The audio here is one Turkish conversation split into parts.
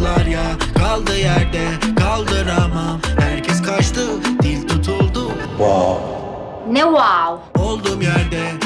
a**lar ya Kaldı yerde kaldıramam. Herkes kaçtı dil tutuldu. Ne wow. Olduğum yerde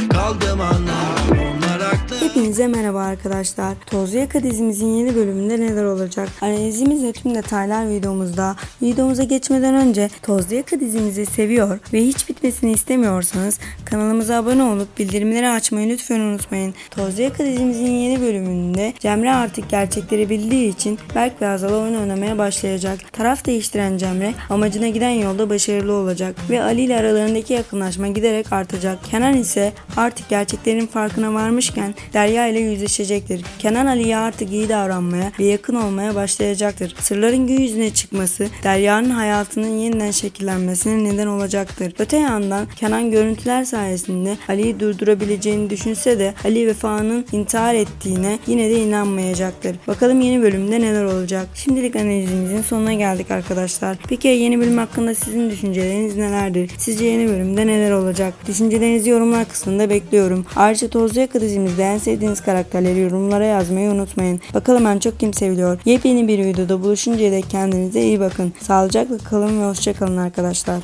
Hepinize merhaba arkadaşlar. Tozlu Yaka dizimizin yeni bölümünde neler olacak? Analizimizle tüm detaylar videomuzda. Videomuza geçmeden önce Tozlu Yaka dizimizi seviyor ve hiç bitmesini istemiyorsanız kanalımıza abone olup bildirimleri açmayı lütfen unutmayın. Tozlu Yaka dizimizin yeni bölümünde Cemre artık gerçekleri bildiği için Berk ve Hazal oyun oynamaya başlayacak. Taraf değiştiren Cemre amacına giden yolda başarılı olacak ve Ali ile aralarındaki yakınlaşma giderek artacak. Kenan ise artık gerçeklerin farkına varmışken Derya ile yüzleşecektir. Kenan Ali'ye artık iyi davranmaya ve yakın olmaya başlayacaktır. Sırların gün yüzüne çıkması Derya'nın hayatının yeniden şekillenmesine neden olacaktır. Öte yandan Kenan görüntüler sayesinde Ali'yi durdurabileceğini düşünse de Ali Vefa'nın intihar ettiğine yine de inanmayacaktır. Bakalım yeni bölümde neler olacak. Şimdilik analizimizin sonuna geldik arkadaşlar. Peki yeni bölüm hakkında sizin düşünceleriniz nelerdir? Sizce yeni bölümde neler olacak? Düşüncelerinizi yorumlar kısmında bekliyorum. Ayrıca Tozlu Yaka dizimizde en sevdiğiniz karakterleri yorumlara yazmayı unutmayın. Bakalım en çok kim seviliyor? Yepyeni bir videoda buluşuncaya dek kendinize iyi bakın. Sağlıcakla kalın ve hoşçakalın arkadaşlar.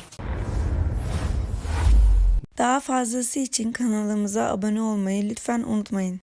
Daha fazlası için kanalımıza abone olmayı lütfen unutmayın.